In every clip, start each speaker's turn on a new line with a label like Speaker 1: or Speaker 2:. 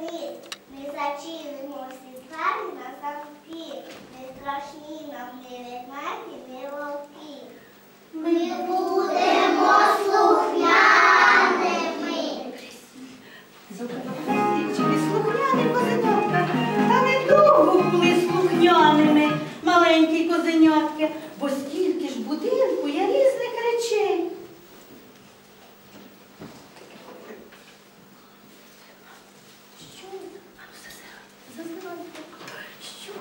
Speaker 1: Ми зачинимося з на замки, не страшні нам не ведмеді, не вовки. Ми будемо слухняними.
Speaker 2: Чи слухняні козенятка, та недовго були слухняними маленькі козенятки, бо стільки ж в будинку є різних речей. Що? А ну зазирайте, зазирайте. Що?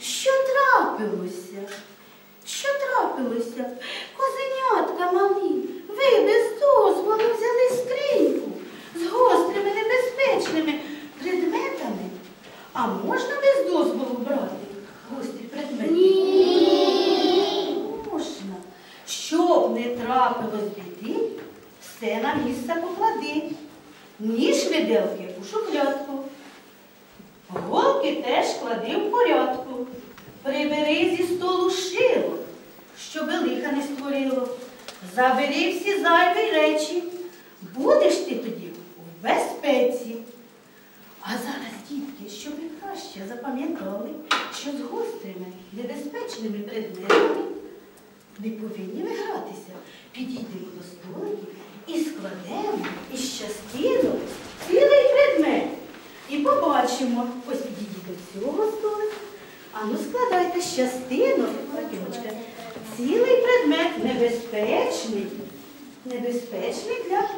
Speaker 2: Що трапилося? Що трапилося? Козенятка малі, ви без дозволу взяли скриньку з гострими небезпечними предметами. А можна без дозволу брати гострі предмети? Ні. Можна. Щоб не трапилось біди, все на місце поклади. Ніж виделки у шухлядку. Голки теж клади в порядку. Прибери зі столу шило, щоби лиха не створило. Забери всі зайві речі. Будеш ти тоді в безпеці. А зараз, дітки, щоб ви краще запам'ятали, що з гострими, небезпечними предметами не повинні ви гратися. Підійдемо до столиків ну складайте з частинок, цілий предмет небезпечний, небезпечний для